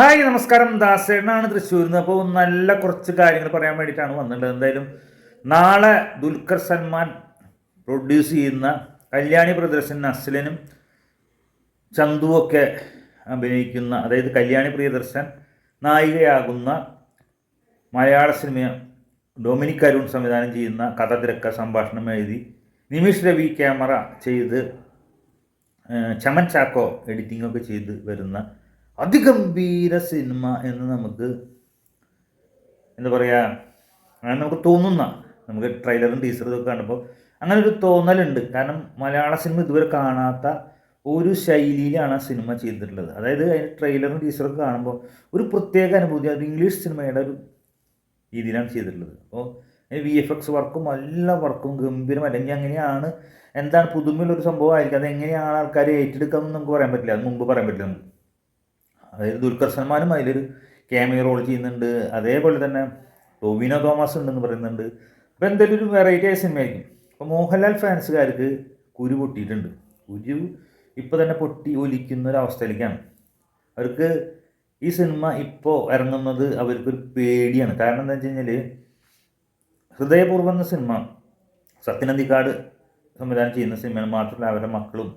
Hi നമസ്കാരം. ദാസേണാണ് തൃശ്ശൂരിൽ നിന്ന് അപ്പോൾ നല്ല കുറച്ച് കാര്യങ്ങൾ പറയാൻ വേണ്ടിയിട്ടാണ് വന്നിട്ടുള്ളത്. എന്തായാലും നാളെ ദുൽഖർ സൽമാൻ പ്രൊഡ്യൂസ് ചെയ്യുന്ന കല്യാണി പ്രദർശൻ അസ്ലനും ചന്തുവൊക്കെ അഭിനയിക്കുന്ന അതായത് കല്യാണി പ്രിയദർശൻ നായികയാകുന്ന മലയാള സിനിമ ഡൊമിനിക് അരുൺ സംവിധാനം ചെയ്യുന്ന കഥ തിരക്ക സംഭാഷണം എഴുതി നിമിഷ് രവി ക്യാമറ ചെയ്ത് ചമൻ ചാക്കോ എഡിറ്റിംഗ് ഒക്കെ ചെയ്ത് വരുന്ന അതിഗംഭീര സിനിമ എന്ന് നമുക്ക് എന്താ പറയുക അങ്ങനെ നമുക്ക് തോന്നുന്ന നമുക്ക് ട്രെയിലറും ടീസറും ഒക്കെ കാണുമ്പോൾ അങ്ങനെ ഒരു തോന്നലുണ്ട്. കാരണം മലയാള സിനിമ ഇതുവരെ കാണാത്ത ഒരു ശൈലിയിലാണ് ആ സിനിമ ചെയ്തിട്ടുള്ളത്. അതായത് അതിന് ട്രെയിലറും ടീസറും കാണുമ്പോൾ ഒരു പ്രത്യേക അനുഭൂതി അത് ഇംഗ്ലീഷ് സിനിമയുടെ ഒരു രീതിയിലാണ് ചെയ്തിട്ടുള്ളത്. അപ്പോൾ വി എഫ് എക്സ് വർക്കും എല്ലാ വർക്കും ഗംഭീരം അല്ലെങ്കിൽ അങ്ങനെയാണ് എന്താണ് പുതുമയുള്ളൊരു സംഭവമായിരിക്കും. അത് എങ്ങനെയാണ് ആൾക്കാർ ഏറ്റെടുക്കാമെന്ന് നമുക്ക് പറയാൻ പറ്റില്ല. അത് മുമ്പ് പറയാൻ പറ്റില്ല നമുക്ക്. അതായത് ദുൽഖർ സൽമാനും അതിലൊരു ക്യാമിയോ റോൾ ചെയ്യുന്നുണ്ട്. അതേപോലെ തന്നെ ടോവിനോ തോമസ് ഉണ്ടെന്ന് പറയുന്നുണ്ട്. അപ്പോൾ എന്തെങ്കിലും ഒരു വെറൈറ്റി ആയ സിനിമയായിരിക്കും അപ്പോൾ മോഹൻലാൽ ഫാൻസുകാർക്ക് കുരു പൊട്ടിയിട്ടുണ്ട്. കുരു ഇപ്പോൾ തന്നെ പൊട്ടി ഒലിക്കുന്ന ഒരു അവസ്ഥയിലേക്കാണ്. അവർക്ക് ഈ സിനിമ ഇപ്പോൾ ഇറങ്ങുന്നത് അവർക്കൊരു പേടിയാണ്. കാരണം എന്താ വെച്ച് കഴിഞ്ഞാൽ ഹൃദയപൂർവം എന്ന സിനിമ സത്യനന്ദിക്കാട് സംവിധാനം ചെയ്യുന്ന സിനിമയാണ് മാത്രമല്ല അവരുടെ മക്കളും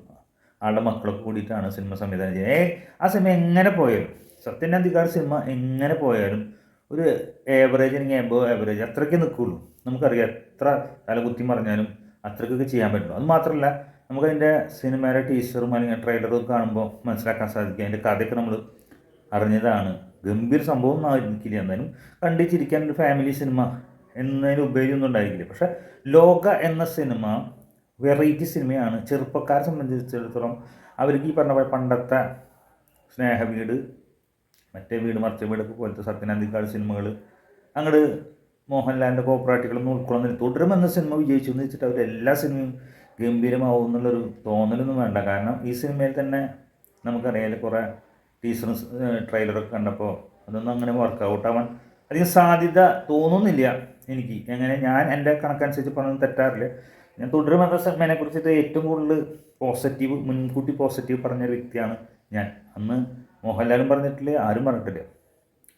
ആളുടെ മക്കളൊക്കെ കൂടിയിട്ടാണ് സിനിമ സംവിധാനം ചെയ്യുന്നത്. ഏ ആ സിനിമ എങ്ങനെ പോയാലും സത്യനന്ദിക്കാട് സിനിമ എങ്ങനെ പോയാലും ഒരു ഏവറേജ് അല്ലെങ്കിൽ എബോ ഏവറേജ് അത്രയ്ക്ക് നിൽക്കുള്ളൂ. നമുക്കറിയാം എത്ര തല കുത്തി മറിഞ്ഞാലും അത്രയ്ക്കൊക്കെ ചെയ്യാൻ പറ്റുള്ളൂ. അത് മാത്രമല്ല നമുക്കതിന്റെ സിനിമയുടെ ടീച്ചറും അല്ലെങ്കിൽ ട്രെയിലറും കാണുമ്പോൾ മനസ്സിലാക്കാൻ സാധിക്കും. അതിന്റെ കഥയൊക്കെ നമ്മൾ അറിഞ്ഞതാണ്. ഗംഭീര സംഭവം ഒന്നും ആയിരിക്കില്ല എന്തായാലും. കണ്ടിച്ചിരിക്കാൻ ഒരു ഫാമിലി സിനിമ എന്നതിന് ഉപരി ഒന്നും ഉണ്ടായിരിക്കില്ല. പക്ഷേ ലോക എന്ന സിനിമ വെറൈറ്റി സിനിമയാണ്. ചെറുപ്പക്കാരെ സംബന്ധിച്ചിടത്തോളം അവർക്ക് ഈ പറഞ്ഞ പോലെ പണ്ടത്തെ സ്നേഹവീട് മറ്റേ വീട് മറിച്ച വീടൊക്കെ പോലത്തെ സത്യനന്ദിക്കാട് സിനിമകൾ അങ്ങോട്ട് മോഹൻലാലിന്റെ കോപ്പറേറ്റുകളൊന്നും ഉൾക്കൊള്ളുന്നില്ല തുടരുമെന്ന സിനിമ വിജയിച്ചു എന്ന് വെച്ചിട്ട് അവർ എല്ലാ സിനിമയും ഗംഭീരമാവും എന്നുള്ളൊരു തോന്നലൊന്നും വേണ്ട. കാരണം ഈ സിനിമയിൽ തന്നെ നമുക്കറിയാം കുറേ ടീച്ചറും ട്രെയിലറൊക്കെ കണ്ടപ്പോൾ അതൊന്നും അങ്ങനെ വർക്കൗട്ട് ആവാൻ അധികം സാധ്യത തോന്നുന്നില്ല എനിക്ക്. എങ്ങനെ? ഞാൻ എന്റെ കണക്കനുസരിച്ച് പറഞ്ഞൊന്നും തെറ്റാറില്ല. ഞാൻ തുടരുമെന്ന സിനിമയെ കുറിച്ചിട്ട് ഏറ്റവും കൂടുതൽ പോസിറ്റീവ് മുൻകൂട്ടി പോസിറ്റീവ് പറഞ്ഞൊരു വ്യക്തിയാണ് ഞാൻ. അന്ന് മോഹൻലാലും പറഞ്ഞിട്ടില്ല? ആരും പറഞ്ഞിട്ടില്ല.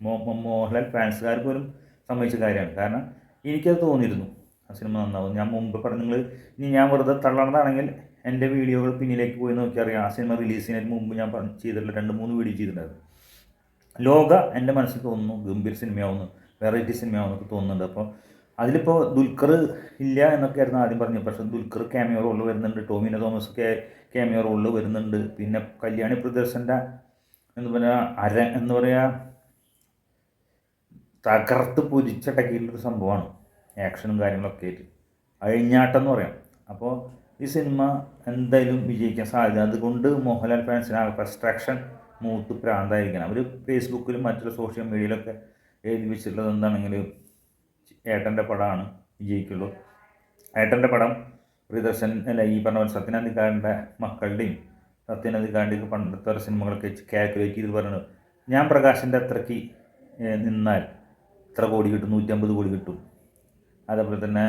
മോഹൻലാൽ ഫാൻസുകാർ പോലും സമ്മതിച്ച കാര്യമാണ്. കാരണം എനിക്കത് തോന്നിയിരുന്നു. ആ സിനിമ നന്നാവും. ഞാൻ മുമ്പ് പറഞ്ഞു നിങ്ങൾ ഇനി ഞാൻ വെറുതെ തള്ളണതാണെങ്കിൽ എന്റെ വീഡിയോകൾ പിന്നിലേക്ക് പോയി നോക്കി അറിയാം ആ സിനിമ റിലീസിന് മുമ്പ് ഞാൻ ചെയ്തിട്ടുള്ള രണ്ട് മൂന്ന് വീഡിയോ ചെയ്തിട്ടുണ്ടായിരുന്നു. ലോക എന്റെ മനസ്സിൽ തോന്നുന്നു ഗംഭീർ സിനിമയാവുന്നു വെറൈറ്റി സിനിമയാവുന്നൊക്കെ തോന്നുന്നുണ്ട്. അപ്പോൾ അതിലിപ്പോൾ ദുൽഖർ ഇല്ല എന്നൊക്കെ ആയിരുന്നു ആദ്യം പറഞ്ഞത്. പക്ഷേ ദുൽഖർ ക്യാമിയോ റോളിൽ വരുന്നുണ്ട്. ടോമിനോ തോമസ് ഒക്കെ ക്യാമിയോ റോളിൽ വരുന്നുണ്ട്. പിന്നെ കല്യാണി പ്രദർശന്റെ എന്ന് പറയുക അര എന്ന് പറയുക തകർത്ത് പൊരിച്ചടക്കിയിട്ടുള്ളൊരു സംഭവമാണ്. ആക്ഷനും കാര്യങ്ങളൊക്കെ ആയിട്ട്. അഴിഞ്ഞാട്ടം എന്ന് പറയാം. അപ്പോൾ ഈ സിനിമ എന്തായാലും വിജയിക്കാൻ സാധ്യത. അതുകൊണ്ട് മോഹൻലാൽ ഫാൻസിന് ഫ്രസ്ട്രാക്ഷൻ മൂത്ത് പ്രാന്തായിരിക്കണം. അവർ ഫേസ്ബുക്കിലും മറ്റുള്ള സോഷ്യൽ മീഡിയയിലൊക്കെ എഴുതി വെച്ചിട്ടുള്ളത് എന്താണെങ്കിൽ ഏട്ടന്റെ പടമാണ് വിജയിക്കുള്ളൂ. ഏട്ടന്റെ പടം പ്രിയദർശൻ അല്ല ഈ പറഞ്ഞ പോലെ മക്കളുടെയും സത്യനന്ദിക്കാരന്റെയൊക്കെ പണ്ടത്തെ ഒരു സിനിമകളൊക്കെ കാൽക്കുലേറ്റ് ചെയ്ത് പറയുന്നത് ഞാൻ പ്രകാശിന്റെ അത്രയ്ക്ക് നിന്നാൽ ഇത്ര കോടി കിട്ടും നൂറ്റമ്പത് കോടി കിട്ടും. അതേപോലെ തന്നെ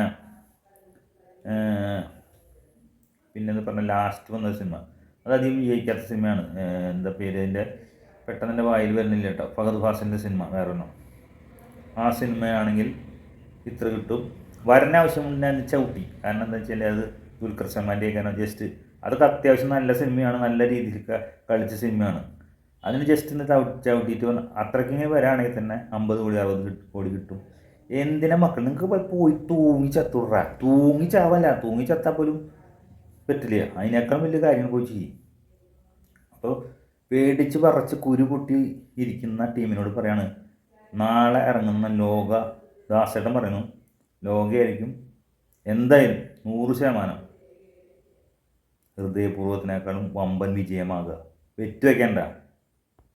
പിന്നെന്ന് പറഞ്ഞ ലാസ്റ്റ് വന്ന സിനിമ. അത് അധികം വിജയിക്കാത്ത സിനിമയാണ്. എന്താ പേര് അതിന്റെ പെട്ടെന്ന് എന്റെ വായിൽ വരുന്നില്ല കേട്ടോ. ഫഹദ് ഫാസിന്റെ സിനിമ വേറെ ഒന്നും. ആ സിനിമയാണെങ്കിൽ ഇത്ര കിട്ടും. വരന വെച്ചാൽ ചവിട്ടി കാരണം എന്താ വെച്ചാൽ അത് ദുൽഖർ സൽമാന്റെ കാരണം ജസ്റ്റ് അതൊക്കെ അത്യാവശ്യം നല്ല സിനിമയാണ് നല്ല രീതിയിൽ കളിച്ച സിനിമയാണ് അതിന് ജസ്റ്റ് ഒന്ന് ചവിട്ടി ചവിട്ടിയിട്ട് വന്ന് അത്രയ്ക്കിങ്ങനെ വരാണെങ്കിൽ തന്നെ അമ്പത് കോടി അറുപത് കോടി കിട്ടും. എന്തിനാ മക്കൾ നിങ്ങൾക്ക് പോയി തൂങ്ങി ചത്തുടറ തൂങ്ങി ചാവല്ല. തൂങ്ങി ചത്താൽ പോലും പറ്റില്ല. അതിനേക്കാൾ വലിയ കാര്യങ്ങൾ പോയി ചെയ്യും. അപ്പോൾ പേടിച്ച് പറച്ച് കുരു പൊട്ടി ഇരിക്കുന്ന ടീമിനോട് പറയാണ് നാളെ ഇറങ്ങുന്ന ലോക ദാസേട്ടൻ പറയുന്നു ലോകയായിരിക്കും എന്തായാലും നൂറ് ശതമാനം ഹൃദയപൂർവത്തിനേക്കാളും വമ്പൻ വിജയമാകുക. വെറ്റുവെക്കേണ്ട